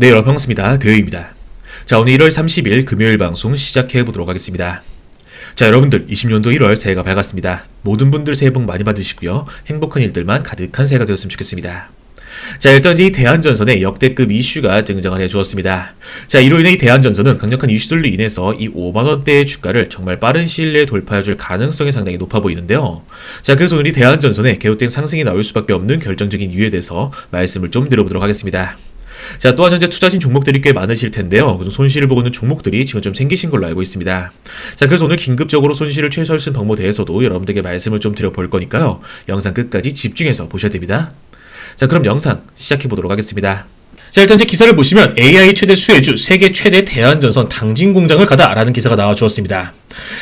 네, 여러분 반갑습니다. 대의입니다. 자, 오늘 1월 30일 금요일 방송 시작해 보도록 하겠습니다. 자, 여러분들 20년도 1월 새해가 밝았습니다. 모든 분들 새해 복 많이 받으시고요. 행복한 일들만 가득한 새해가 되었으면 좋겠습니다. 자, 일단 이 대한전선의 역대급 이슈가 등장을 해주었습니다. 자, 이로 인해 이 대한전선은 강력한 이슈들로 인해서 이 5만원대의 주가를 정말 빠른 시일 내에 돌파해줄 가능성이 상당히 높아 보이는데요. 자, 그래서 오늘 이 대한전선의 계속된 상승이 나올 수밖에 없는 결정적인 이유에 대해서 말씀을 좀 드려보도록 하겠습니다. 자, 또한 현재 투자하신 종목들이 꽤 많으실 텐데요. 그래서 손실을 보고 있는 종목들이 지금 좀 생기신 걸로 알고 있습니다. 자, 그래서 오늘 긴급적으로 손실을 최소화할 수 있는 방법에 대해서도 여러분들에게 말씀을 좀 드려볼 거니까요. 영상 끝까지 집중해서 보셔야 됩니다. 자, 그럼 영상 시작해 보도록 하겠습니다. 자, 일단 이제 기사를 보시면 AI 최대 수혜주, 세계 최대 대한전선 당진 공장을 가다라는 기사가 나와 주었습니다.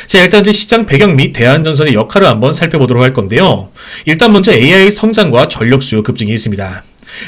자, 일단 이제 시장 배경 및 대한전선의 역할을 한번 살펴보도록 할 건데요. 일단 먼저 AI 성장과 전력 수요 급증이 있습니다.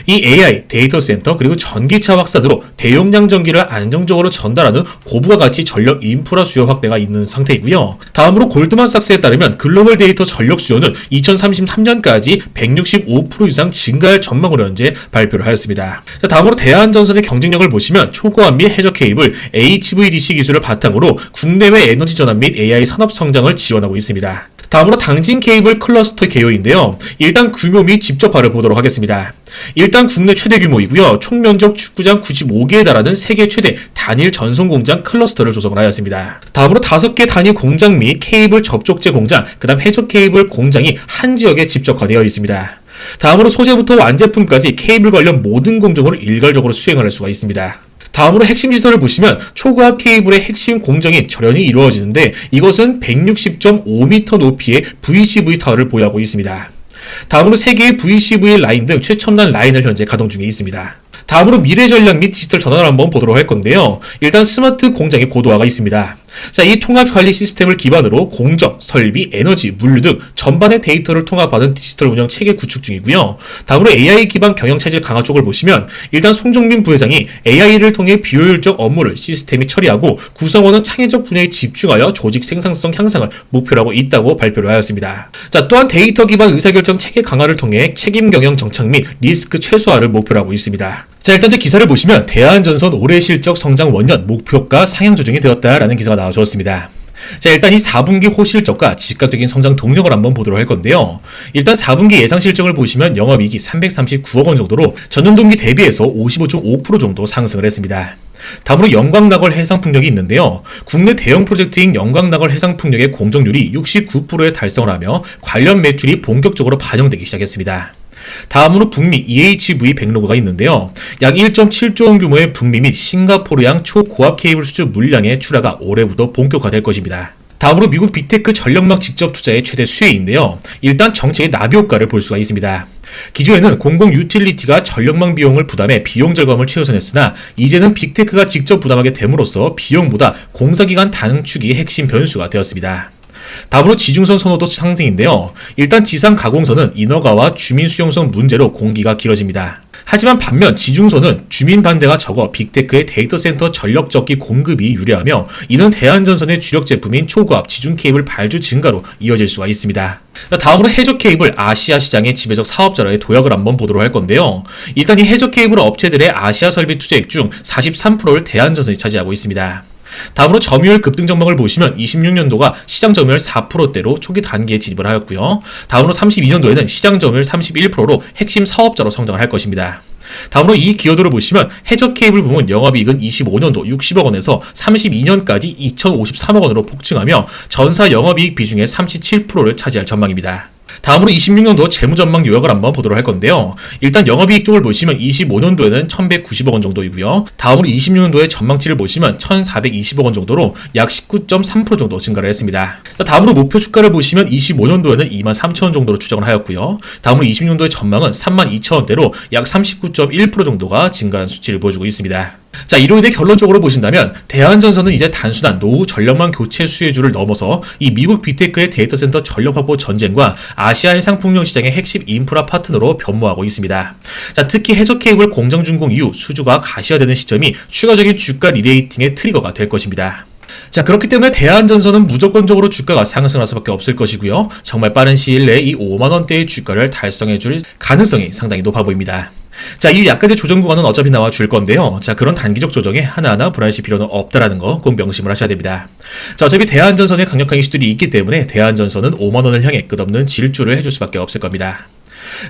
이 AI, 데이터 센터, 그리고 전기차 확산으로 대용량 전기를 안정적으로 전달하는 고부가 가치 전력 인프라 수요 확대가 있는 상태이고요. 다음으로 골드만삭스에 따르면 글로벌 데이터 전력 수요는 2033년까지 165% 이상 증가할 전망으로 현재 발표를 하였습니다. 자, 다음으로 대한전선의 경쟁력을 보시면 초고압 및 해저 케이블, HVDC 기술을 바탕으로 국내외 에너지 전환 및 AI 산업 성장을 지원하고 있습니다. 다음으로 당진 케이블 클러스터 개요인데요. 일단 규모 및 집적화를 보도록 하겠습니다. 일단 국내 최대 규모이고요. 총 면적 축구장 95개에 달하는 세계 최대 단일 전송 공장 클러스터를 조성을 하였습니다. 다음으로 5개 단일 공장 및 케이블 접촉제 공장, 그다음 해적 케이블 공장이 한 지역에 집적화되어 있습니다. 다음으로 소재부터 완제품까지 케이블 관련 모든 공정을 일괄적으로 수행을 할 수가 있습니다. 다음으로 핵심 시설을 보시면 초고압 케이블의 핵심 공정이 절연히 이루어지는데 이것은 160.5m 높이의 VCV 타워를 보유하고 있습니다. 다음으로 3개의 VCV 라인 등 최첨단 라인을 현재 가동 중에 있습니다. 다음으로 미래 전략 및 디지털 전환을 한번 보도록 할 건데요. 일단 스마트 공장의 고도화가 있습니다. 자, 이 통합 관리 시스템을 기반으로 공정, 설비, 에너지, 물류 등 전반의 데이터를 통합하는 디지털 운영 체계 구축 중이고요. 다음으로 AI 기반 경영 체질 강화 쪽을 보시면 일단 송종민 부회장이 AI를 통해 비효율적 업무를 시스템이 처리하고 구성원은 창의적 분야에 집중하여 조직 생산성 향상을 목표로 하고 있다고 발표를 하였습니다. 자, 또한 데이터 기반 의사결정 체계 강화를 통해 책임 경영 정착 및 리스크 최소화를 목표로 하고 있습니다. 자, 일단 제 기사를 보시면 대한전선 올해 실적 성장 원년 목표가 상향 조정이 되었다라는 기사가 나와 주었습니다. 자, 일단 이 4분기 호실적과 즉각적인 성장 동력을 한번 보도록 할 건데요. 일단 4분기 예상 실적을 보시면 영업이익이 339억 원 정도로 전년 동기 대비해서 55.5% 정도 상승을 했습니다. 다음으로 영광낙월 해상풍력이 있는데요. 국내 대형 프로젝트인 영광낙월 해상풍력의 공정률이 69%에 달성을 하며 관련 매출이 본격적으로 반영되기 시작했습니다. 다음으로 북미 EHV 백로그가 있는데요. 약 1.7조 원 규모의 북미 및 싱가포르양 초고압 케이블 수주 물량의 출하가 올해부터 본격화될 것입니다. 다음으로 미국 빅테크 전력망 직접 투자의 최대 수혜인데요. 일단 정책의 나비 효과를 볼 수가 있습니다. 기존에는 공공 유틸리티가 전력망 비용을 부담해 비용 절감을 최우선했으나 이제는 빅테크가 직접 부담하게 됨으로써 비용보다 공사기간 단축이 핵심 변수가 되었습니다. 다음으로 지중선 선호도 상승인데요. 일단 지상 가공선은 인허가와 주민 수용성 문제로 공기가 길어집니다. 하지만 반면 지중선은 주민 반대가 적어 빅테크의 데이터 센터 전력 적기 공급이 유리하며 이는 대한전선의 주력 제품인 초고압 지중 케이블 발주 증가로 이어질 수가 있습니다. 다음으로 해적 케이블 아시아 시장의 지배적 사업자로의 도약을 한번 보도록 할 건데요. 일단 이 해적 케이블 업체들의 아시아 설비 투자액 중 43%를 대한전선이 차지하고 있습니다. 다음으로 점유율 급등 전망을 보시면 26년도가 시장 점유율 4%대로 초기 단계에 진입을 하였고요. 다음으로 32년도에는 시장 점유율 31%로 핵심 사업자로 성장을 할 것입니다. 다음으로 이 기여도를 보시면 해적 케이블 부문 영업이익은 25년도 60억 원에서 32년까지 2,053억 원으로 폭증하며 전사 영업이익 비중의 37%를 차지할 전망입니다. 다음으로 26년도 재무전망 요약을 한번 보도록 할 건데요. 일단 영업이익 쪽을 보시면 25년도에는 1190억 원 정도이고요. 다음으로 26년도의 전망치를 보시면 1420억 원 정도로 약 19.3% 정도 증가를 했습니다. 다음으로 목표 주가를 보시면 25년도에는 2만 3천 원 정도로 추정을 하였고요. 다음으로 26년도의 전망은 3만 2천 원대로 약 39.1% 정도가 증가한 수치를 보여주고 있습니다. 자, 이로 인해 결론적으로 보신다면 대한전선은 이제 단순한 노후 전력망 교체 수혜주를 넘어서 이 미국 빅테크의 데이터 센터 전력 확보 전쟁과 아시아 해상 풍력 시장의 핵심 인프라 파트너로 변모하고 있습니다. 자, 특히 해적 케이블 공정 준공 이후 수주가 가시화되는 시점이 추가적인 주가 리레이팅의 트리거가 될 것입니다. 자, 그렇기 때문에 대한전선은 무조건적으로 주가가 상승할 수밖에 없을 것이고요. 정말 빠른 시일 내에 이 5만 원대의 주가를 달성해 줄 가능성이 상당히 높아 보입니다. 자, 이 약간의 조정 구간은 어차피 나와 줄 건데요. 자, 그런 단기적 조정에 하나하나 불안하실 필요는 없다라는 거 꼭 명심을 하셔야 됩니다. 자, 어차피 대한전선에 강력한 이슈들이 있기 때문에 대한전선은 5만 원을 향해 끝없는 질주를 해줄 수밖에 없을 겁니다.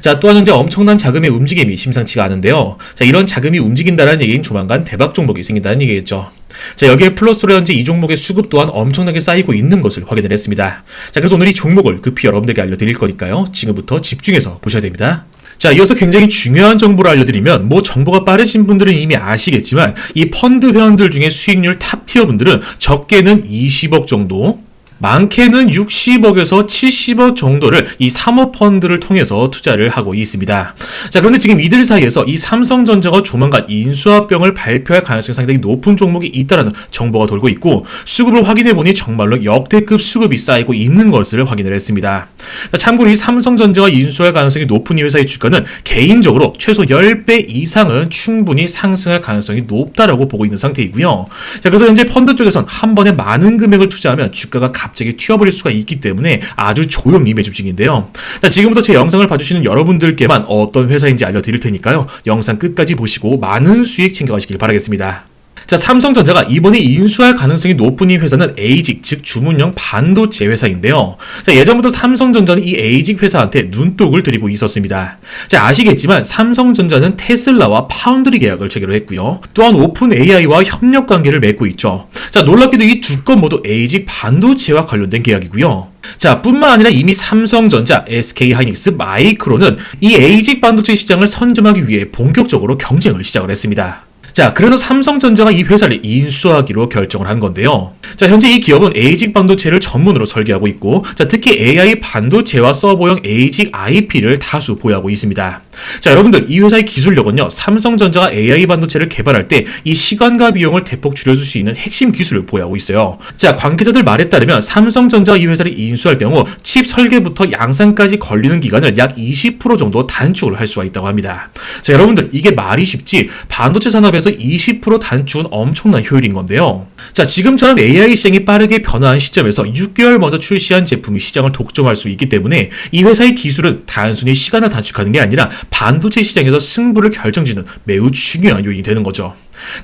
자, 또한 현재 엄청난 자금의 움직임이 심상치가 않은데요. 자, 이런 자금이 움직인다는 얘기는 조만간 대박 종목이 생긴다는 얘기겠죠. 자, 여기에 플러스로 현재 이 종목의 수급 또한 엄청나게 쌓이고 있는 것을 확인을 했습니다. 자, 그래서 오늘 이 종목을 급히 여러분들께 알려드릴 거니까요. 지금부터 집중해서 보셔야 됩니다. 자, 이어서 굉장히 중요한 정보를 알려드리면, 뭐 정보가 빠르신 분들은 이미 아시겠지만, 이 펀드 회원들 중에 수익률 탑티어 분들은 적게는 20억 정도, 많게는 60억에서 70억 정도를 이 사모펀드를 통해서 투자를 하고 있습니다. 자, 그런데 지금 이들 사이에서 이 삼성전자가 조만간 인수합병을 발표할 가능성이 상당히 높은 종목이 있다는 정보가 돌고 있고, 수급을 확인해 보니 정말로 역대급 수급이 쌓이고 있는 것을 확인을 했습니다. 자, 참고로 이 삼성전자가 인수할 가능성이 높은 이 회사의 주가는 개인적으로 최소 10배 이상은 충분히 상승할 가능성이 높다라고 보고 있는 상태이고요. 자, 그래서 현재 펀드 쪽에선 한 번에 많은 금액을 투자하면 주가가 갑 자기 튀어버릴 수가 있기 때문에 아주 조용히 매집 중인데요. 자, 지금부터 제 영상을 봐주시는 여러분들께만 어떤 회사인지 알려드릴 테니까요. 영상 끝까지 보시고 많은 수익 챙겨가시길 바라겠습니다. 자, 삼성전자가 이번에 인수할 가능성이 높은 이 회사는 에이직, 즉 주문형 반도체 회사인데요. 자, 예전부터 삼성전자는 이 에이직 회사한테 눈독을 들이고 있었습니다. 자, 아시겠지만 삼성전자는 테슬라와 파운드리 계약을 체결을 했고요. 또한 오픈 AI와 협력 관계를 맺고 있죠. 자, 놀랍게도 이 두 건 모두 에이직 반도체와 관련된 계약이고요. 자, 뿐만 아니라 이미 삼성전자, SK하이닉스, 마이크로는 이 에이직 반도체 시장을 선점하기 위해 본격적으로 경쟁을 시작을 했습니다. 자, 그래서 삼성전자가 이 회사를 인수하기로 결정을 한 건데요. 자, 현재 이 기업은 에이직 반도체를 전문으로 설계하고 있고, 자, 특히 AI 반도체와 서버용 에이직 IP를 다수 보유하고 있습니다. 자, 여러분들, 이 회사의 기술력은요, 삼성전자가 AI 반도체를 개발할 때 이 시간과 비용을 대폭 줄여줄 수 있는 핵심 기술을 보유하고 있어요. 자, 관계자들 말에 따르면 삼성전자가 이 회사를 인수할 경우 칩 설계부터 양산까지 걸리는 기간을 약 20% 정도 단축을 할 수가 있다고 합니다. 자, 여러분들, 이게 말이 쉽지, 반도체 산업에서 20% 단축은 엄청난 효율인 건데요. 자, 지금처럼 AI 시장이 빠르게 변화한 시점에서 6개월 먼저 출시한 제품이 시장을 독점할 수 있기 때문에 이 회사의 기술은 단순히 시간을 단축하는 게 아니라 반도체 시장에서 승부를 결정짓는 매우 중요한 요인이 되는 거죠.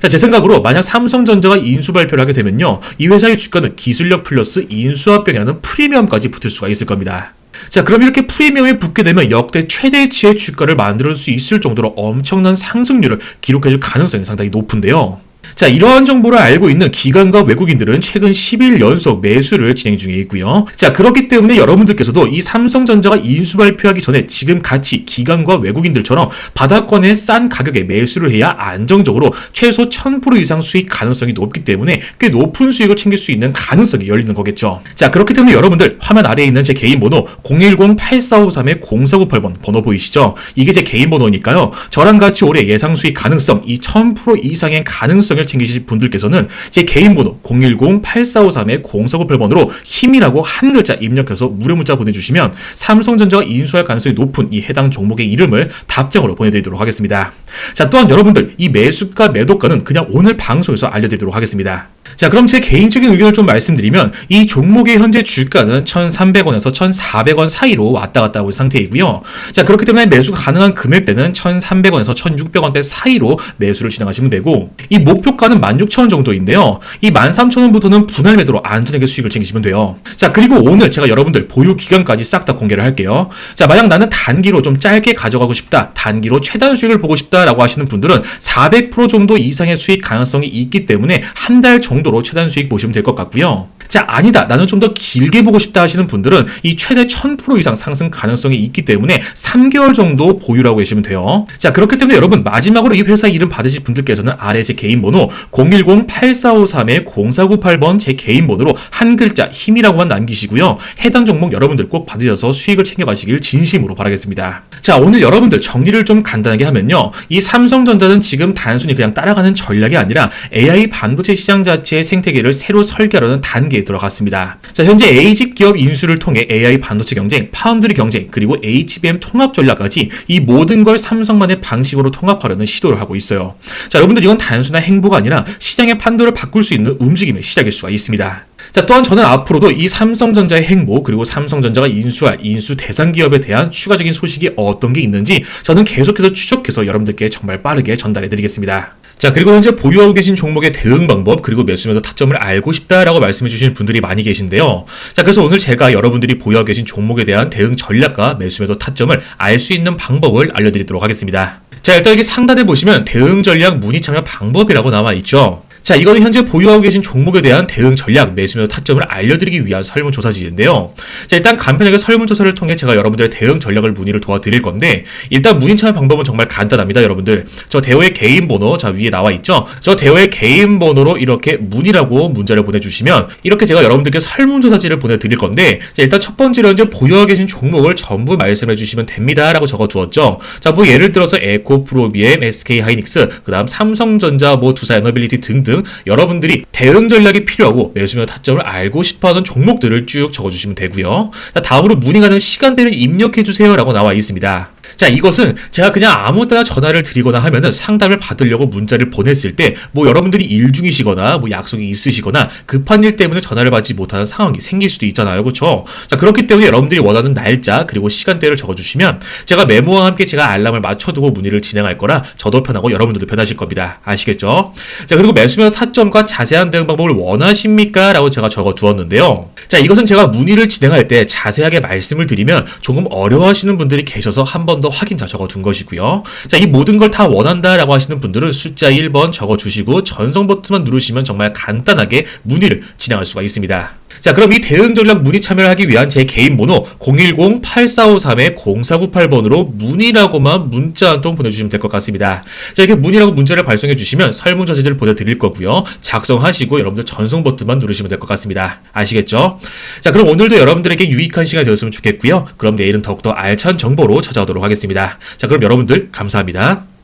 자, 제 생각으로 만약 삼성전자가 인수 발표를 하게 되면요. 이 회사의 주가는 기술력 플러스 인수합병이라는 프리미엄까지 붙을 수가 있을 겁니다. 자, 그럼 이렇게 프리미엄에 붙게 되면 역대 최대치의 주가를 만들 수 있을 정도로 엄청난 상승률을 기록해줄 가능성이 상당히 높은데요. 자, 이러한 정보를 알고 있는 기관과 외국인들은 최근 10일 연속 매수를 진행 중에 있고요. 자, 그렇기 때문에 여러분들께서도 이 삼성전자가 인수 발표하기 전에 지금 같이 기관과 외국인들처럼 바닥권에 싼 가격에 매수를 해야 안정적으로 최소 1000% 이상 수익 가능성이 높기 때문에 꽤 높은 수익을 챙길 수 있는 가능성이 열리는 거겠죠. 자, 그렇기 때문에 여러분들 화면 아래에 있는 제 개인 번호 010-8453-0498번 번호 보이시죠? 이게 제 개인 번호니까요. 저랑 같이 올해 예상 수익 가능성 이 1000% 이상의 가능성을 챙기실 분들께서는 제 개인 번호 010-8453-0498번으로 힘이라고 한 글자 입력해서 무료 문자 보내주시면 삼성전자가 인수할 가능성이 높은 이 해당 종목의 이름을 답장으로 보내드리도록 하겠습니다. 자, 또한 여러분들 이 매수가 매도가는 그냥 오늘 방송에서 알려드리도록 하겠습니다. 자, 그럼 제 개인적인 의견을 좀 말씀드리면 이 종목의 현재 주가는 1,300원에서 1,400원 사이로 왔다 갔다 하고 있는 상태이고요. 자, 그렇기 때문에 매수가 가능한 금액대는 1,300원에서 1,600원대 사이로 매수를 진행하시면 되고 이 목표가는 16,000원 정도인데요. 이 13,000원부터는 분할 매도로 안전하게 수익을 챙기시면 돼요. 자, 그리고 오늘 제가 여러분들 보유 기간까지 싹 다 공개를 할게요. 자, 만약 나는 단기로 좀 짧게 가져가고 싶다. 단기로 최단 수익을 보고 싶다라고 하시는 분들은 400% 정도 이상의 수익 가능성이 있기 때문에 한 달 정도 로 최단 수익 보시면 될 것 같고요. 자, 아니다. 나는 좀 더 길게 보고 싶다 하시는 분들은 이 최대 1000% 이상 상승 가능성이 있기 때문에 3개월 정도 보유라고 계시면 돼요. 자, 그렇기 때문에 여러분 마지막으로 이 회사 이름 받으실 분들께서는 아래 제 개인 번호 010-8453-0498번 제 개인 번호로 한 글자 힘이라고만 남기시고요. 해당 종목 여러분들 꼭 받으셔서 수익을 챙겨가시길 진심으로 바라겠습니다. 자, 오늘 여러분들 정리를 좀 간단하게 하면요. 이 삼성전자는 지금 단순히 그냥 따라가는 전략이 아니라 AI 반도체 시장 자체의 생태계를 새로 설계하려는 단계 단계에 들어갔습니다. 자, 현재 A직 기업 인수를 통해 AI 반도체 경쟁, 파운드리 경쟁, 그리고 HBM 통합 전략까지 이 모든 걸 삼성만의 방식으로 통합하려는 시도를 하고 있어요. 자, 여러분들 이건 단순한 행보가 아니라 시장의 판도를 바꿀 수 있는 움직임의 시작일 수가 있습니다. 자, 또한 저는 앞으로도 이 삼성전자의 행보, 그리고 삼성전자가 인수할 인수 대상 기업에 대한 추가적인 소식이 어떤 게 있는지 저는 계속해서 추적해서 여러분들께 정말 빠르게 전달해 드리겠습니다. 자, 그리고 현재 보유하고 계신 종목의 대응 방법, 그리고 매수매도 타점을 알고 싶다라고 말씀해 주시는 분들이 많이 계신데요. 자, 그래서 오늘 제가 여러분들이 보유하고 계신 종목에 대한 대응 전략과 매수매도 타점을 알 수 있는 방법을 알려드리도록 하겠습니다. 자, 일단 여기 상단에 보시면 대응 전략 문의 참여 방법이라고 나와 있죠. 자, 이거는 현재 보유하고 계신 종목에 대한 대응 전략, 매수매도 타점을 알려드리기 위한 설문조사지인데요. 자, 일단 간편하게 설문조사를 통해 제가 여러분들의 대응 전략을 문의를 도와드릴 건데, 일단 문의 참여 방법은 정말 간단합니다, 여러분들. 저 대호의 개인 번호, 자, 위에 나와 있죠? 저 대호의 개인 번호로 이렇게 문의라고 문자를 보내주시면, 이렇게 제가 여러분들께 설문조사지를 보내드릴 건데, 자, 일단 첫 번째로 현재 보유하고 계신 종목을 전부 말씀해 주시면 됩니다, 라고 적어 두었죠. 자, 뭐 예를 들어서 에코 프로비엠, SK 하이닉스, 그 다음 삼성전자, 뭐 두사 에너빌리티 등등 여러분들이 대응 전략이 필요하고 매수며 타점을 알고 싶어하는 종목들을 쭉 적어주시면 되고요. 자, 다음으로 문의가는 시간대를 입력해 주세요라고 나와 있습니다. 자, 이것은 제가 그냥 아무 때나 전화를 드리거나 하면은 상담을 받으려고 문자를 보냈을 때, 뭐 여러분들이 일 중이시거나, 뭐 약속이 있으시거나, 급한 일 때문에 전화를 받지 못하는 상황이 생길 수도 있잖아요. 그렇죠 자, 그렇기 때문에 여러분들이 원하는 날짜, 그리고 시간대를 적어 주시면, 제가 메모와 함께 제가 알람을 맞춰두고 문의를 진행할 거라, 저도 편하고 여러분들도 편하실 겁니다. 아시겠죠? 자, 그리고 매수면 타점과 자세한 대응 방법을 원하십니까? 라고 제가 적어 두었는데요. 자, 이것은 제가 문의를 진행할 때 자세하게 말씀을 드리면 조금 어려워하시는 분들이 계셔서 한 번 더 확인자 적어 둔 것이고요. 자, 이 모든 걸 다 원한다라고 하시는 분들은 숫자 1번 적어 주시고 전송 버튼만 누르시면 정말 간단하게 문의를 진행할 수가 있습니다. 자, 그럼 이 대응 전략 문의 참여를 하기 위한 제 개인 번호 010-8453-0498번으로 문의라고만 문자 한 통 보내주시면 될 것 같습니다. 자, 이렇게 문의라고 문자를 발송해 주시면 설문조사지를 보내드릴 거고요. 작성하시고 여러분들 전송 버튼만 누르시면 될 것 같습니다. 아시겠죠? 자, 그럼 오늘도 여러분들에게 유익한 시간이 되었으면 좋겠고요. 그럼 내일은 더욱더 알찬 정보로 찾아오도록 하겠습니다. 자, 그럼 여러분들 감사합니다.